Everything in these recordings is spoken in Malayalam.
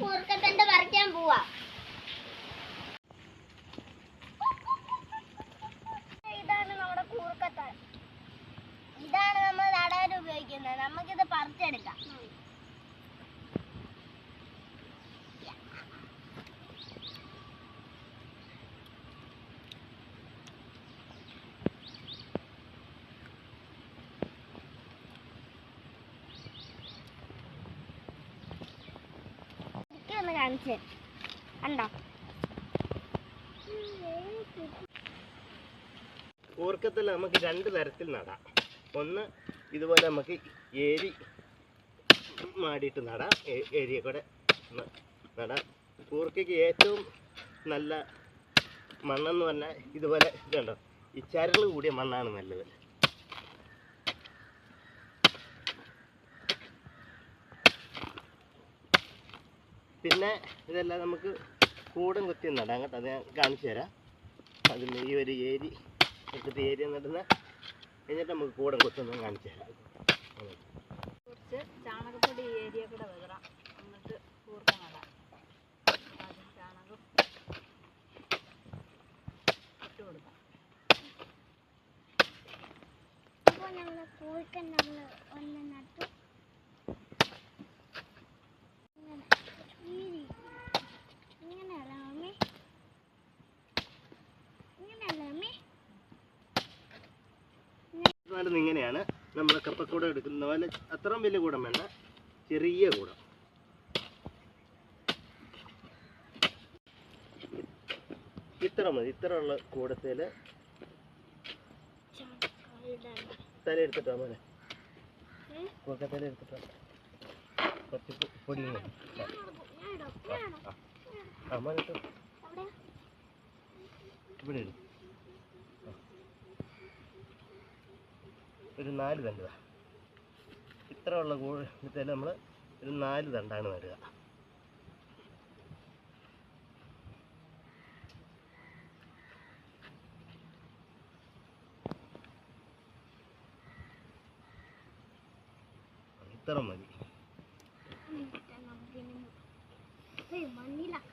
കൂർക്കത്തണ്ട് പറിക്കാൻ പോവാ? ഇതാണ് നമ്മുടെ കൂർക്കത്തണ്ട് ഇതാണ് നമ്മൾ നടാൻ ഉപയോഗിക്കുന്നത്. നമുക്കിത് പറിച്ചെടുക്കാം. ഒന്ന് കാണിച്ചു. കണ്ടോ? കൂർക്കത്തിൽ നമുക്ക് രണ്ട് തരത്തിൽ നടാം. ഒന്ന് ഇതുപോലെ നമുക്ക് ഏരി മാടിയിട്ട് നടാം. ഏരിയെ കൂടെ നടാം. കൂർക്കയ്ക്ക് ഏറ്റവും നല്ല മണ്ണെന്ന് പറഞ്ഞാൽ ഇതുപോലെ ഇതുണ്ടോ? ഈ ചരൽ കൂടിയ മണ്ണാണ് നല്ലത്. പിന്നെ ഇതെല്ലാം നമുക്ക് കൂടും കുത്തി നടാം കേട്ടോ അത് ഞാൻ കാണിച്ചു തരാം. അതിൽ ഈ ഒരു ഏരി എടുത്തിട്ട് ഏരിയ നടുന്ന എന്നിട്ട് നമുക്ക് കൂടം കുത്തുന്നത് കാണിച്ചു തരാം. കുറച്ച് ചാണകപ്പൊടി ഏരിയ കൂടെ വെക്കണം എന്നിട്ട് കൂർക്ക നടാം ആദ്യം ചാണകം ഇട്ട് കൊടുക്കാം. അപ്പോൾ ഞങ്ങൾ കോഴിക്കൻ നമ്മൾ ഒന്ന് നട്ടു. നടുന്നത് ഇങ്ങനെയാണ്. നമ്മൾ കപ്പക്കൂടം എടുക്കുന്ന പോലെ അത്രയും വലിയ കൂടം വേണ്ട. ചെറിയ കൂടം. ഇത്ര മതി. ഇത്ര ഉള്ള കൂടത്തിൽ തല എടുത്തിട്ടോ മോനെ? ഉം. കൂർക്ക തല എടുത്തിട്ടോ? കുറച്ച് പൊടി. ഞാൻ ഒരു നാല് തണ്ട് ഇത്ര ഉള്ള കൂടത്തിൽ നമ്മൾ ഒരു നാല് തണ്ടാണ് നടുക. ഇത്ര മതി. എന്നിട്ട്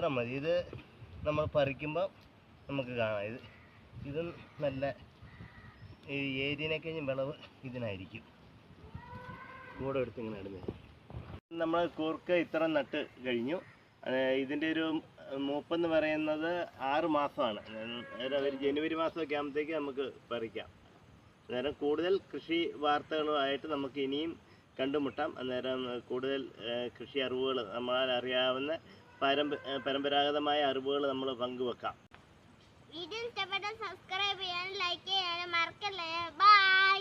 ഇത്ര മതി. ഇത് നമ്മൾ പറിക്കുമ്പോൾ നമുക്ക് കാണാം. ഇത് ഇത് നല്ല ഈ ഏരിയനെ കഴിഞ്ഞ് വിളവ് ഇതിനായിരിക്കും. കൂടെ എടുത്ത് ഇങ്ങനെ ഇടുന്നത് നമ്മൾ കൂർക്ക ഇത്ര നട്ട് കഴിഞ്ഞു. ഇതിന്റെ ഇതിന്റെ ഒരു മൂപ്പെന്ന് പറയുന്നത് ആറ് മാസമാണ്. അതായത് ഒരു ജനുവരി മാസമൊക്കെ ആകുമ്പോഴത്തേക്ക് നമുക്ക് പറിക്കാം. അന്നേരം കൂടുതൽ കൃഷി വാർത്തകളുമായിട്ട് നമുക്ക് ഇനിയും കണ്ടുമുട്ടാം. അന്നേരം കൂടുതൽ കൃഷി അറിവുകൾ നമ്മളാൽ അറിയാവുന്ന പരമ്പരാഗതമായ അറിവുകൾ നമ്മൾ പങ്കുവെക്കാം. വീഡിയോ ഇഷ്ടപ്പെട്ടാൽ സബ്സ്ക്രൈബ് ചെയ്യാനും ലൈക്ക് ചെയ്യാനും മറക്കല്ലേ. ബൈ